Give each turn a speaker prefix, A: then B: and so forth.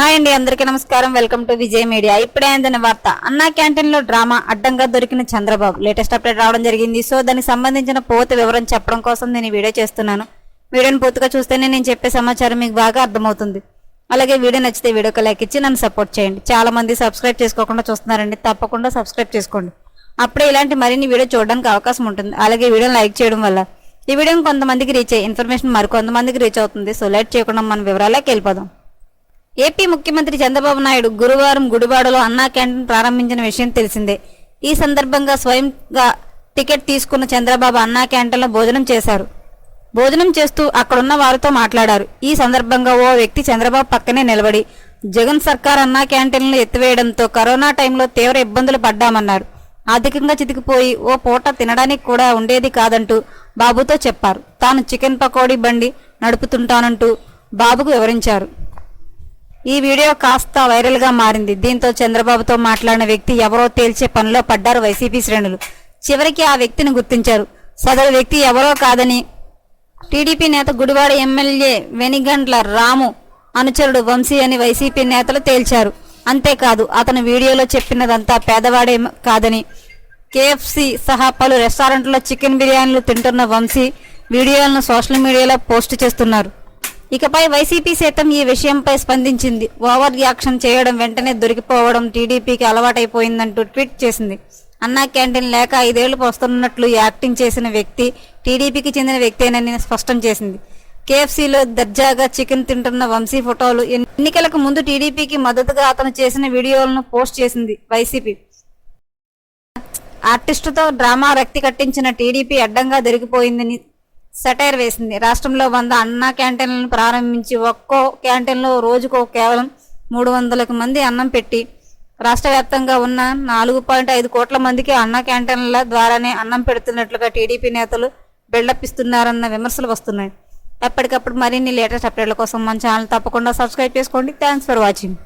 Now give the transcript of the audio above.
A: Hi అండి అందరికీ నమస్కారం. Welcome to Vijay media. ఇప్పుడే అందిన వార్త. అన్నా క్యాంటీన్లో డ్రామా అడ్డంగా దొరికిన చంద్రబాబు. లేటెస్ట్ అప్డేట్ రావడం జరిగింది. సో దానికి సంబంధించిన పూర్తి వివరం చెప్పడం కోసం నేను వీడియో చేస్తున్నాను. వీడియోని పూర్తిగా చూస్తేనే నేను చెప్పే సమాచారం మీకు బాగా అర్థమవుతుంది. అలాగే వీడియో నచ్చితే వీడియోకి లైక్ ఇచ్చి నన్ను సపోర్ట్ చేయండి. చాలా మంది సబ్స్క్రైబ్ చేసుకోకుండా చూస్తున్నారండి. తప్పకుండా సబ్స్క్రైబ్ చేసుకోండి. అప్పుడే ఇలాంటి మరిన్ని వీడియో చూడడానికి అవకాశం ఉంటుంది. అలాగే వీడియోని లైక్ చేయడం వల్ల ఈ వీడియోని కొంతమందికి రీచ్ అయ్యి ఇన్ఫర్మేషన్ మరికొంతమందికి రీచ్ అవుతుంది. సో లైట్ చేయకుండా మన వివరాలకి వెళ్ళిపోదాం. ఏపీ ముఖ్యమంత్రి చంద్రబాబు నాయుడు గురువారం గుడివాడలో అన్నా క్యాంటీన్ ప్రారంభించిన విషయం తెలిసిందే. ఈ సందర్భంగా స్వయంగా టికెట్ తీసుకున్న చంద్రబాబు అన్నా క్యాంటీన్లో భోజనం చేశారు. భోజనం చేస్తూ అక్కడున్న వారితో మాట్లాడారు. ఈ సందర్భంగా ఓ వ్యక్తి చంద్రబాబు పక్కనే నిలబడి జగన్ సర్కార్ అన్నా క్యాంటీన్లు ఎత్తివేయడంతో కరోనా టైంలో తీవ్ర ఇబ్బందులు పడ్డామన్నారు. ఆర్థికంగా చితికిపోయి ఓ పూట తినడానికి కూడా ఉండేది కాదంటూ బాబుతో చెప్పారు. తాను చికెన్ పకోడీ బండి నడుపుతుంటానంటూ బాబుకు వివరించారు. ఈ వీడియో కాస్త వైరల్గా మారింది. దీంతో చంద్రబాబుతో మాట్లాడిన వ్యక్తి ఎవరో తేల్చే పనిలో పడ్డారు వైసీపీ శ్రేణులు. చివరికి ఆ వ్యక్తిని గుర్తించారు. సదరు వ్యక్తి ఎవరో కాదని టీడీపీ నేత గుడివాడ ఎమ్మెల్యే వెనిగండ్ల రాము అనుచరుడు వంశీ అని వైసీపీ నేతలు తేల్చారు. అంతేకాదు అతను వీడియోలో చెప్పినదంతా పేదవాడే కాదని కేఎఫ్సి సహా పలు రెస్టారెంట్లో చికెన్ బిర్యానీలు తింటున్న వంశీ వీడియోలను సోషల్ మీడియాలో పోస్ట్ చేస్తున్నారు. ఇకపై వైసీపీ సైతం ఈ విషయంపై స్పందించింది. ఓవర్ రియాక్షన్ చేయడం వెంటనే దొరికిపోవడం టీడీపీకి అలవాటైపోయిందంటూ ట్వీట్ చేసింది. అన్నా క్యాంటీన్ లేక ఐదేళ్ళు వస్తున్నట్లు యాక్టింగ్ చేసిన వ్యక్తి టీడీపీకి చెందిన వ్యక్తేనని స్పష్టం చేసింది. కేఎఫ్సీలో దర్జాగా చికెన్ తింటున్న వంశీ ఫోటోలు ఎన్నికలకు ముందు టీడీపీకి మద్దతుగా అతను చేసిన వీడియోలను పోస్ట్ చేసింది వైసీపీ. ఆర్టిస్టుతో డ్రామా రక్తి కట్టించిన టీడీపీ అడ్డంగా దొరికిపోయిందని సెటైర్ వేసింది. రాష్ట్రంలో వంద అన్నా క్యాంటీన్లను ప్రారంభించి ఒక్కో క్యాంటీన్లో రోజుకో కేవలం మూడు వందలకు మంది అన్నం పెట్టి రాష్ట్ర వ్యాప్తంగా ఉన్న నాలుగు పాయింట్ ఐదు కోట్ల మందికి అన్న క్యాంటీన్ల ద్వారానే అన్నం పెడుతున్నట్లుగా టీడీపీ నేతలు బిల్డప్ ఇస్తున్నారన్న విమర్శలు వస్తున్నాయి. ఎప్పటికప్పుడు మరిన్ని లేటెస్ట్ అప్డేట్ల కోసం మన ఛానల్ తప్పకుండా సబ్స్క్రైబ్ చేసుకోండి. Thanks for watching.